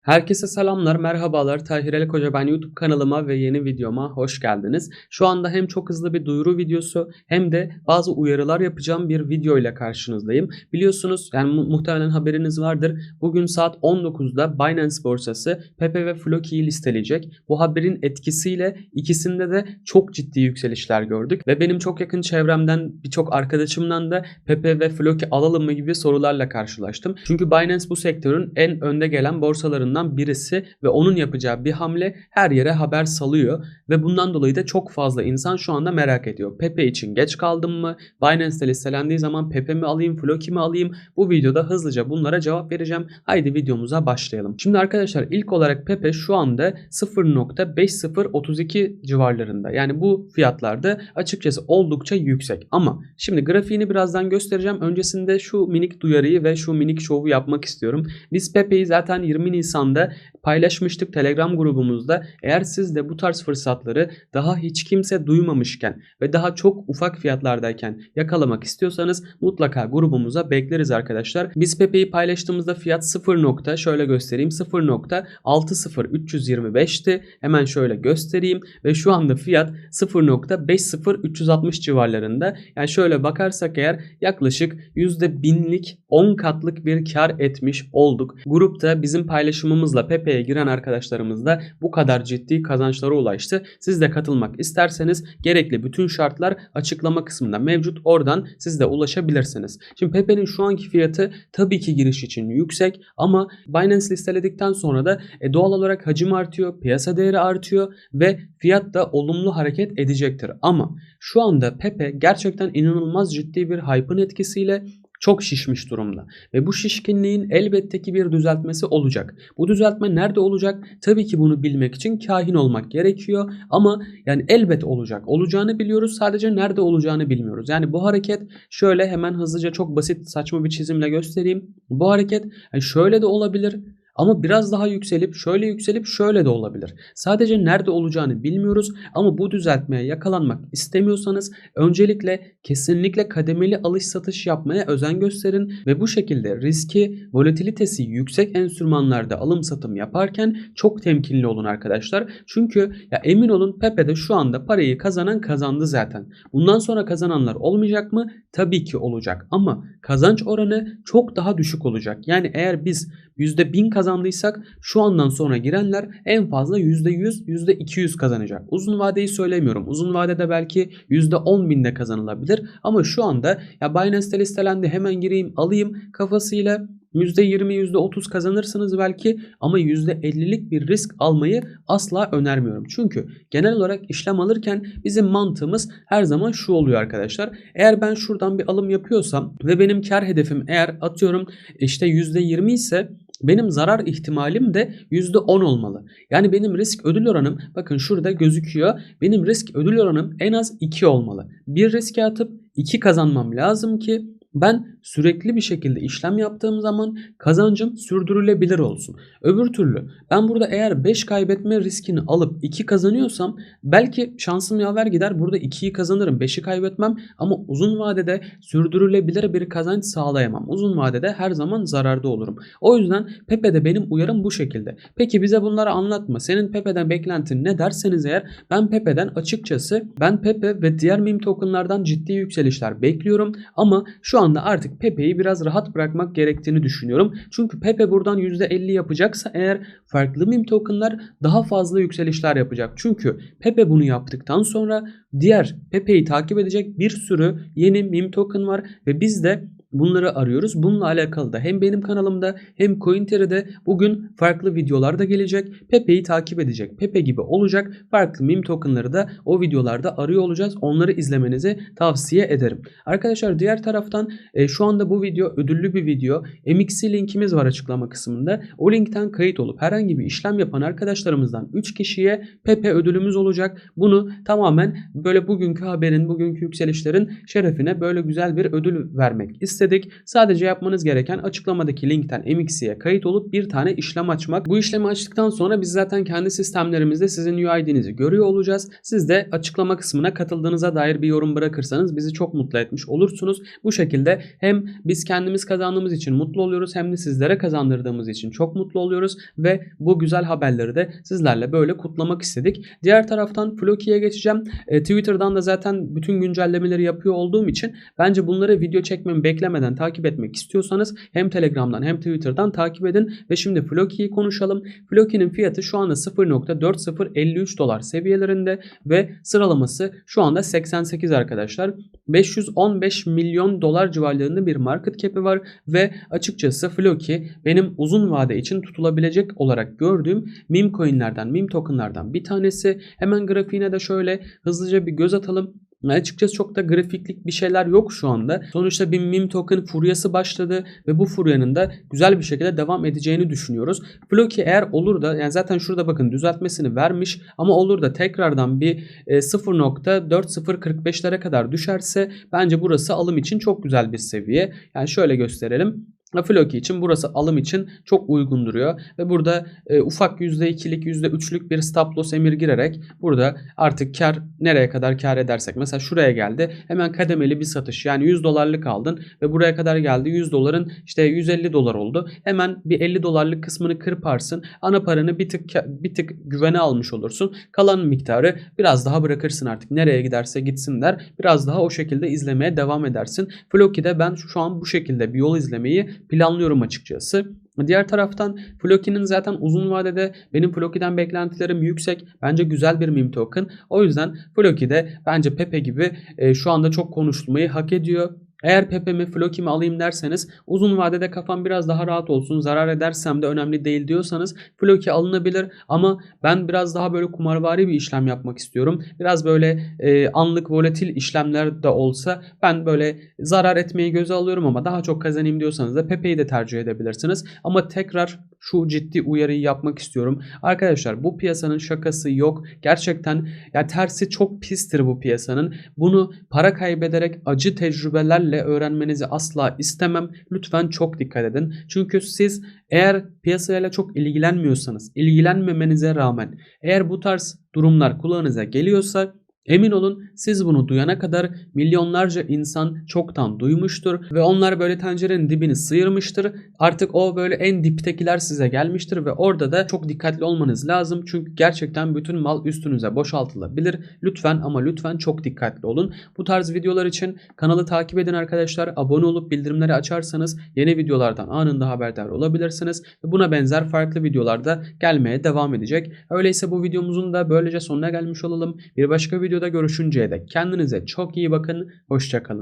Herkese selamlar, merhabalar. Tahir El Koca ben YouTube kanalıma ve yeni videoma hoş geldiniz. Şu anda hem çok hızlı bir duyuru videosu hem de bazı uyarılar yapacağım bir video ile karşınızdayım. Biliyorsunuz yani mu- muhtemelen haberiniz vardır. Bugün saat 19'da Binance borsası Pepe ve Floki'yi listeleyecek. Bu haberin etkisiyle ikisinde de çok ciddi yükselişler gördük ve benim çok yakın çevremden birçok arkadaşımdan da Pepe ve Floki alalım mı gibi sorularla karşılaştım. Çünkü Binance bu sektörün en önde gelen borsalarından birisi ve onun yapacağı bir hamle her yere haber salıyor ve bundan dolayı da çok fazla insan şu anda merak ediyor. Pepe için geç kaldım mı? Binance'de listelendiği zaman Pepe mi alayım, Floki mi alayım? Bu videoda hızlıca bunlara cevap vereceğim. Haydi videomuza başlayalım. Şimdi arkadaşlar ilk olarak Pepe şu anda 0.5032 civarlarında. Yani bu fiyatlarda açıkçası oldukça yüksek. Ama şimdi grafiğini birazdan göstereceğim. Öncesinde şu minik duyarıyı ve şu minik şovu yapmak istiyorum. Biz Pepe'yi zaten 20 Nisan'da paylaşmıştık Telegram grubumuzda. Eğer siz de bu tarz fırsatları daha hiç kimse duymamışken ve daha çok ufak fiyatlardayken yakalamak istiyorsanız mutlaka grubumuza bekleriz arkadaşlar. Biz Pepe'yi paylaştığımızda fiyat 0 nokta şöyle göstereyim 0.60325'ti. Hemen şöyle göstereyim ve şu anda fiyat 0.50360 civarlarında. Yani şöyle bakarsak eğer yaklaşık %1000'lik 10 katlık bir kar etmiş olduk. Grupta bizim paylaşımımızla Pepe'ye giren arkadaşlarımız da bu kadar ciddi kazançlara ulaştı. Siz de katılmak isterseniz gerekli bütün şartlar açıklama kısmında mevcut. Oradan siz de ulaşabilirsiniz. Şimdi Pepe'nin şu anki fiyatı tabii ki giriş için yüksek ama Binance listeledikten sonra da e, doğal olarak hacim artıyor, piyasa değeri artıyor ve fiyat da olumlu hareket edecektir. Ama şu anda Pepe gerçekten inanılmaz ciddi bir hype'ın etkisiyle çok şişmiş durumda. Ve bu şişkinliğin elbette ki bir düzeltmesi olacak. Bu düzeltme nerede olacak? Tabii ki bunu bilmek için kahin olmak gerekiyor. Ama yani elbet olacak. Olacağını biliyoruz sadece nerede olacağını bilmiyoruz. Yani bu hareket şöyle hemen hızlıca çok basit saçma bir çizimle göstereyim. Bu hareket şöyle de olabilir. Ama biraz daha yükselip şöyle yükselip şöyle de olabilir. Sadece nerede olacağını bilmiyoruz ama bu düzeltmeye yakalanmak istemiyorsanız öncelikle kesinlikle kademeli alış satış yapmaya özen gösterin ve bu şekilde riski, volatilitesi yüksek enstrümanlarda alım satım yaparken çok temkinli olun arkadaşlar. Çünkü ya emin olun Pepe'de şu anda parayı kazanan kazandı zaten. Bundan sonra kazananlar olmayacak mı? Tabii ki olacak ama kazanç oranı çok daha düşük olacak. Yani eğer biz %1000 kazandıysak şu andan sonra girenler en fazla %100, %200 kazanacak. Uzun vadeyi söylemiyorum. Uzun vadede belki %10.000 de kazanılabilir. Ama şu anda ya Binance'te listelendi hemen gireyim alayım kafasıyla %20, %30 kazanırsınız belki ama %50'lik bir risk almayı asla önermiyorum. Çünkü genel olarak işlem alırken bizim mantığımız her zaman şu oluyor arkadaşlar. Eğer ben şuradan bir alım yapıyorsam ve benim kar hedefim eğer atıyorum işte %20 ise benim zarar ihtimalim de %10 olmalı. Yani benim risk ödül oranım bakın şurada gözüküyor. Benim risk ödül oranım en az 2 olmalı. Bir riske atıp 2 kazanmam lazım ki ben sürekli bir şekilde işlem yaptığım zaman kazancım sürdürülebilir olsun. Öbür türlü ben burada eğer 5 kaybetme riskini alıp 2 kazanıyorsam belki şansım yaver gider burada 2'yi kazanırım 5'i kaybetmem ama uzun vadede sürdürülebilir bir kazanç sağlayamam. Uzun vadede her zaman zararda olurum. O yüzden Pepe'de benim uyarım bu şekilde. Peki bize bunları anlatma. Senin Pepe'den beklentin ne derseniz eğer ben Pepe'den açıkçası ben Pepe ve diğer meme tokenlardan ciddi yükselişler bekliyorum ama şu anda artık Pepe'yi biraz rahat bırakmak gerektiğini düşünüyorum. Çünkü Pepe buradan %50 yapacaksa eğer farklı meme tokenlar daha fazla yükselişler yapacak. Çünkü Pepe bunu yaptıktan sonra diğer Pepe'yi takip edecek bir sürü yeni meme token var ve biz de Bunları arıyoruz. Bununla alakalı da hem benim kanalımda hem CoinTere'de bugün farklı videolar da gelecek. Pepe'yi takip edecek. Pepe gibi olacak. Farklı meme tokenları da o videolarda arıyor olacağız. Onları izlemenizi tavsiye ederim. Arkadaşlar diğer taraftan e, şu anda bu video ödüllü bir video. MXC linkimiz var açıklama kısmında. O linkten kayıt olup herhangi bir işlem yapan arkadaşlarımızdan 3 kişiye Pepe ödülümüz olacak. Bunu tamamen böyle bugünkü haberin, bugünkü yükselişlerin şerefine böyle güzel bir ödül vermek istedim istedik. Sadece yapmanız gereken açıklamadaki linkten MXC'ye kayıt olup bir tane işlem açmak. Bu işlemi açtıktan sonra biz zaten kendi sistemlerimizde sizin UID'nizi görüyor olacağız. Siz de açıklama kısmına katıldığınıza dair bir yorum bırakırsanız bizi çok mutlu etmiş olursunuz. Bu şekilde hem biz kendimiz kazandığımız için mutlu oluyoruz hem de sizlere kazandırdığımız için çok mutlu oluyoruz ve bu güzel haberleri de sizlerle böyle kutlamak istedik. Diğer taraftan Floki'ye geçeceğim. E, Twitter'dan da zaten bütün güncellemeleri yapıyor olduğum için bence bunları video çekmemi beklemeden takip etmek istiyorsanız hem Telegram'dan hem Twitter'dan takip edin ve şimdi Floki'yi konuşalım. Floki'nin fiyatı şu anda 0.4053 dolar seviyelerinde ve sıralaması şu anda 88 arkadaşlar. 515 milyon dolar civarlarında bir market cap'i var ve açıkçası Floki benim uzun vade için tutulabilecek olarak gördüğüm meme coinlerden, meme tokenlardan bir tanesi. Hemen grafiğine de şöyle hızlıca bir göz atalım. Açıkçası çok da grafiklik bir şeyler yok şu anda. Sonuçta bir meme token furyası başladı ve bu furyanın da güzel bir şekilde devam edeceğini düşünüyoruz. Floki eğer olur da yani zaten şurada bakın düzeltmesini vermiş ama olur da tekrardan bir e, 0.4045'lere kadar düşerse bence burası alım için çok güzel bir seviye. Yani şöyle gösterelim. Floki için burası alım için çok uygun duruyor. Ve burada e, ufak %2'lik %3'lük bir stop loss emir girerek burada artık kar nereye kadar kar edersek. Mesela şuraya geldi hemen kademeli bir satış. Yani 100 dolarlık aldın ve buraya kadar geldi. 100 doların işte 150 dolar oldu. Hemen bir 50 dolarlık kısmını kırparsın. Ana paranı bir tık bir tık güvene almış olursun. Kalan miktarı biraz daha bırakırsın artık. Nereye giderse gitsin der. Biraz daha o şekilde izlemeye devam edersin. Floki'de ben şu an bu şekilde bir yol izlemeyi planlıyorum açıkçası. Diğer taraftan Floki'nin zaten uzun vadede benim Floki'den beklentilerim yüksek. Bence güzel bir meme token. O yüzden Floki de bence Pepe gibi e, şu anda çok konuşulmayı hak ediyor. Eğer Pepe'mi Floki'mi alayım derseniz uzun vadede kafam biraz daha rahat olsun zarar edersem de önemli değil diyorsanız Floki alınabilir ama ben biraz daha böyle kumarvari bir işlem yapmak istiyorum. Biraz böyle e, anlık volatil işlemler de olsa ben böyle zarar etmeyi göze alıyorum ama daha çok kazanayım diyorsanız da Pepe'yi de tercih edebilirsiniz. Ama tekrar şu ciddi uyarıyı yapmak istiyorum. Arkadaşlar bu piyasanın şakası yok. Gerçekten ya tersi çok pistir bu piyasanın. Bunu para kaybederek acı tecrübelerle öğrenmenizi asla istemem. Lütfen çok dikkat edin. Çünkü siz eğer piyasayla çok ilgilenmiyorsanız, ilgilenmemenize rağmen eğer bu tarz durumlar kulağınıza geliyorsa Emin olun siz bunu duyana kadar milyonlarca insan çoktan duymuştur ve onlar böyle tencerenin dibini sıyırmıştır. Artık o böyle en diptekiler size gelmiştir ve orada da çok dikkatli olmanız lazım. Çünkü gerçekten bütün mal üstünüze boşaltılabilir. Lütfen ama lütfen çok dikkatli olun. Bu tarz videolar için kanalı takip edin arkadaşlar. Abone olup bildirimleri açarsanız yeni videolardan anında haberdar olabilirsiniz. Ve buna benzer farklı videolarda gelmeye devam edecek. Öyleyse bu videomuzun da böylece sonuna gelmiş olalım. Bir başka videoda görüşünceye dek kendinize çok iyi bakın. Hoşçakalın.